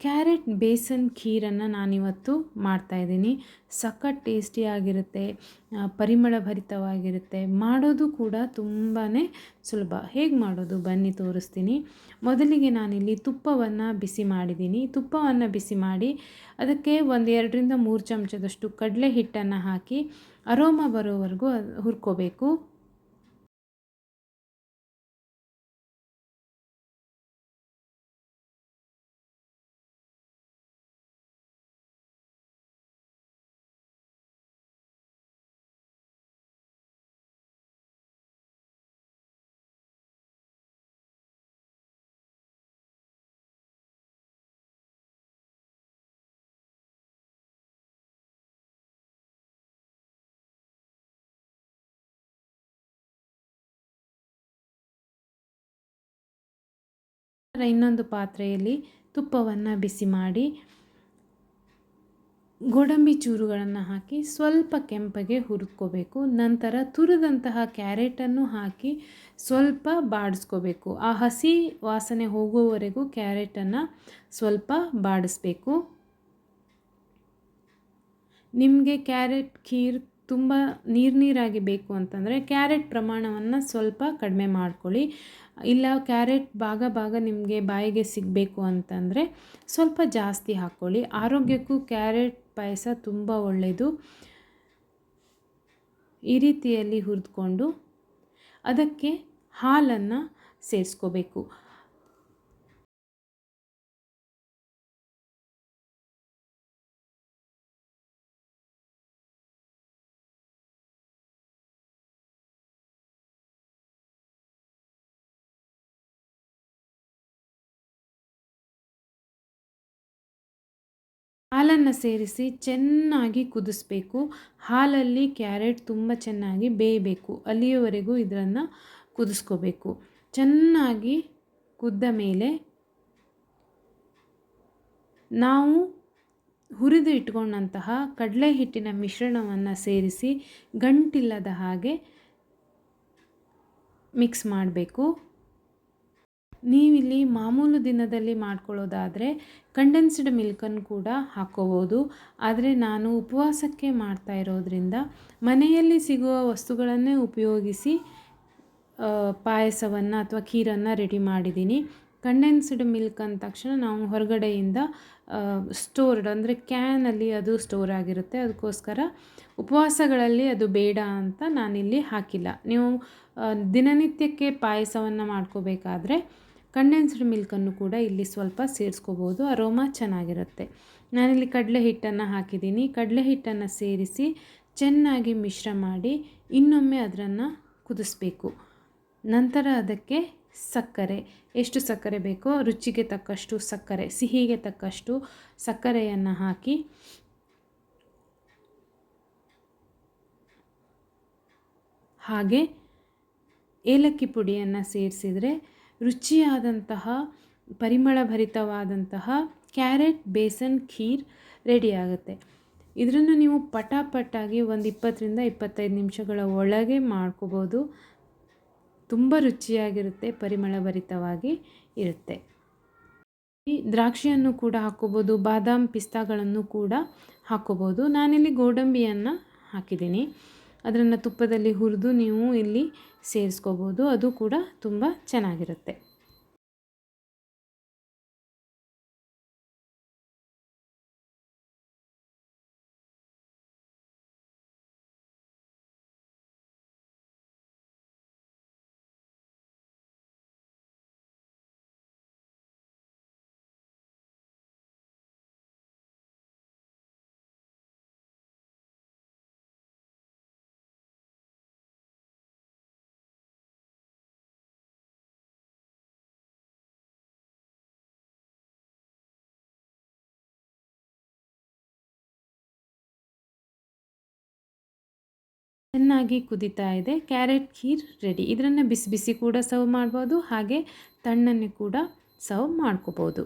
Carrot besan ಖೀರನ್ನು ನಾನಿವತ್ತು ಮಾಡ್ತಾಯಿದ್ದೀನಿ. ಸಖತ್ ಟೇಸ್ಟಿಯಾಗಿರುತ್ತೆ ಪರಿಮಳಭರಿತವಾಗಿರುತ್ತೆ. ಮಾಡೋದು ಕೂಡ ತುಂಬಾ ಸುಲಭ. ಹೇಗೆ ಮಾಡೋದು? ಬನ್ನಿ ತೋರಿಸ್ತೀನಿ. ಮೊದಲಿಗೆ ನಾನಿಲ್ಲಿ ತುಪ್ಪವನ್ನು ಬಿಸಿ ಮಾಡಿದ್ದೀನಿ. ತುಪ್ಪವನ್ನು ಬಿಸಿ ಮಾಡಿ ಅದಕ್ಕೆ ಒಂದು ಎರಡರಿಂದ ಮೂರು ಚಮಚದಷ್ಟು ಕಡಲೆ ಹಿಟ್ಟನ್ನು ಹಾಕಿ ಅರೋಮ ಬರೋವರೆಗೂ ಹುರ್ಕೋಬೇಕು. ಇನ್ನೊಂದು ಪಾತ್ರೆಯಲ್ಲಿ ತುಪ್ಪವನ್ನು ಬಿಸಿ ಮಾಡಿ ಗೋಡಂಬಿ ಚೂರುಗಳನ್ನು ಹಾಕಿ ಸ್ವಲ್ಪ ಕೆಂಪಗೆ ಹುರಿದ್ಕೋಬೇಕು ನಂತರ ತುರಿದಂತಹ ಕ್ಯಾರೆಟನ್ನು ಹಾಕಿ ಸ್ವಲ್ಪ ಬಾಡಿಸ್ಕೋಬೇಕು. ಆ ಹಸಿ ವಾಸನೆ ಹೋಗುವವರೆಗೂ ಕ್ಯಾರೆಟನ್ನು ಸ್ವಲ್ಪ ಬಾಡಿಸ್ಬೇಕು. ನಿಮಗೆ ಕ್ಯಾರೆಟ್, ಖೀರ್ ತುಂಬ ನೀರು ನೀರಾಗಿ ಬೇಕು ಅಂತಂದರೆ ಕ್ಯಾರೆಟ್ ಪ್ರಮಾಣವನ್ನು ಸ್ವಲ್ಪ ಕಡಿಮೆ ಮಾಡ್ಕೊಳ್ಳಿ. ಇಲ್ಲ ಕ್ಯಾರೆಟ್ ಭಾಗ ಭಾಗ ನಿಮಗೆ ಬಾಯಿಗೆ ಸಿಗಬೇಕು ಅಂತಂದರೆ ಸ್ವಲ್ಪ ಜಾಸ್ತಿ ಹಾಕ್ಕೊಳ್ಳಿ. ಆರೋಗ್ಯಕ್ಕೂ ಕ್ಯಾರೆಟ್ ಪಾಯಸ ತುಂಬ ಒಳ್ಳೆಯದು ಈ ರೀತಿಯಲ್ಲಿ ಹುರಿದ್ಕೊಂಡು ಅದಕ್ಕೆ ಹಾಲನ್ನು ಸೇರಿಸ್ಕೋಬೇಕು. ಹಾಲನ್ನು ಸೇರಿಸಿ ಚೆನ್ನಾಗಿ ಕುದಿಸ್ಬೇಕು. ಹಾಲಲ್ಲಿ ಕ್ಯಾರೆಟ್ ತುಂಬ ಚೆನ್ನಾಗಿ ಬೇಯಬೇಕು. ಅಲ್ಲಿಯವರೆಗೂ ಇದನ್ನು ಕುದಿಸ್ಕೋಬೇಕು. ಚೆನ್ನಾಗಿ ಕುದ್ದ ಮೇಲೆ ನಾವು ಹುರಿದು ಇಟ್ಕೊಂಡಂತಹ ಕಡಲೆ ಹಿಟ್ಟಿನ ಮಿಶ್ರಣವನ್ನು ಸೇರಿಸಿ ಗಂಟಿಲ್ಲದ ಹಾಗೆ ಮಿಕ್ಸ್ ಮಾಡಬೇಕು. ನೀವಿಲ್ಲಿ ಮಾಮೂಲು ದಿನದಲ್ಲಿ ಮಾಡ್ಕೊಳ್ಳೋದಾದರೆ ಕಂಡೆನ್ಸ್ಡ್ ಮಿಲ್ಕನ್ನು ಕೂಡ ಹಾಕ್ಕೋಬೋದು. ಆದರೆ ನಾನು ಉಪವಾಸಕ್ಕೆ ಮಾಡ್ತಾ ಇರೋದ್ರಿಂದ ಮನೆಯಲ್ಲಿ ಸಿಗುವ ವಸ್ತುಗಳನ್ನೇ ಉಪಯೋಗಿಸಿ ಪಾಯಸವನ್ನು ಅಥವಾ ಖೀರನ್ನು ರೆಡಿ ಮಾಡಿದ್ದೀನಿ. ಕಂಡೆನ್ಸ್ಡ್ ಮಿಲ್ಕ್ ಅಂದ ತಕ್ಷಣ ನಾವು ಹೊರಗಡೆಯಿಂದ ಸ್ಟೋರ್ಡ್ ಅಂದರೆ ಕ್ಯಾನಲ್ಲಿ ಅದು ಸ್ಟೋರ್ ಆಗಿರುತ್ತೆ. ಅದಕ್ಕೋಸ್ಕರ ಉಪವಾಸಗಳಲ್ಲಿ ಅದು ಬೇಡ ಅಂತ ನಾನಿಲ್ಲಿ ಹಾಕಿಲ್ಲ. ನೀವು ದಿನನಿತ್ಯಕ್ಕೆ ಪಾಯಸವನ್ನು ಮಾಡ್ಕೋಬೇಕಾದ್ರೆ ಕಂಡೆನ್ಸ್ಡ್ ಮಿಲ್ಕನ್ನು ಕೂಡ ಇಲ್ಲಿ ಸ್ವಲ್ಪ ಸೇರಿಸ್ಕೋಬೋದು. ಅರೋಮಾ ಚೆನ್ನಾಗಿರುತ್ತೆ. ನಾನಿಲ್ಲಿ ಕಡಲೆ ಹಿಟ್ಟನ್ನು ಹಾಕಿದ್ದೀನಿ. ಕಡಲೆ ಹಿಟ್ಟನ್ನು ಸೇರಿಸಿ ಚೆನ್ನಾಗಿ ಮಿಶ್ರ ಮಾಡಿ ಇನ್ನೊಮ್ಮೆ ಅದನ್ನು ಕುದಿಸ್ಬೇಕು. ನಂತರ ಅದಕ್ಕೆ ಸಕ್ಕರೆ. ಎಷ್ಟು ಸಕ್ಕರೆ ಬೇಕೋ ರುಚಿಗೆ ತಕ್ಕಷ್ಟು ಸಕ್ಕರೆ, ಸಿಹಿಗೆ ತಕ್ಕಷ್ಟು ಸಕ್ಕರೆಯನ್ನು ಹಾಕಿ ಹಾಗೆ ಏಲಕ್ಕಿ ಪುಡಿಯನ್ನು ಸೇರಿಸಿದರೆ ರುಚಿಯಾದಂತಹ, ಪರಿಮಳಭರಿತವಾದಂತಹ ಕ್ಯಾರೆಟ್, ಬೇಸನ್, ಖೀರ್ ರೆಡಿಯಾಗುತ್ತೆ ಇದರನ್ನು ನೀವು ಪಟಾಪಟ್ಟಾಗಿ ಒಂದು ಇಪ್ಪತ್ತರಿಂದ ಇಪ್ಪತ್ತೈದು ನಿಮಿಷಗಳ ಒಳಗೆ ಮಾಡ್ಕೋಬೋದು. ತುಂಬ ರುಚಿಯಾಗಿರುತ್ತೆ, ಪರಿಮಳಭರಿತವಾಗಿ ಇರುತ್ತೆ. ಈ ದ್ರಾಕ್ಷಿಯನ್ನು ಕೂಡ ಹಾಕ್ಕೋಬೋದು, ಬಾದಾಮ್ ಪಿಸ್ತಾಗಳನ್ನು ಕೂಡ ಹಾಕ್ಕೋಬೋದು. ನಾನಿಲ್ಲಿ ಗೋಡಂಬಿಯನ್ನು ಹಾಕಿದ್ದೀನಿ. ಅದನ್ನು ತುಪ್ಪದಲ್ಲಿ ಹುರಿದು ನೀವು ಇಲ್ಲಿ ಸೇರಿಸ್ಕೋಬೋದು. ಅದು ಕೂಡ ತುಂಬ ಚೆನ್ನಾಗಿರುತ್ತೆ. ಚೆನ್ನಾಗಿ ಕುದೀತಾ ಇದೆ. ಕ್ಯಾರೆಟ್ ಖೀರ್ ರೆಡಿ ಇದರನ್ನು ಬಿಸಿ ಬಿಸಿ ಕೂಡ ಸರ್ವ್ ಮಾಡ್ಬೋದು. ಹಾಗೆ ತಣ್ಣನೆ ಕೂಡ ಸರ್ವ್ ಮಾಡ್ಕೋಬೋದು.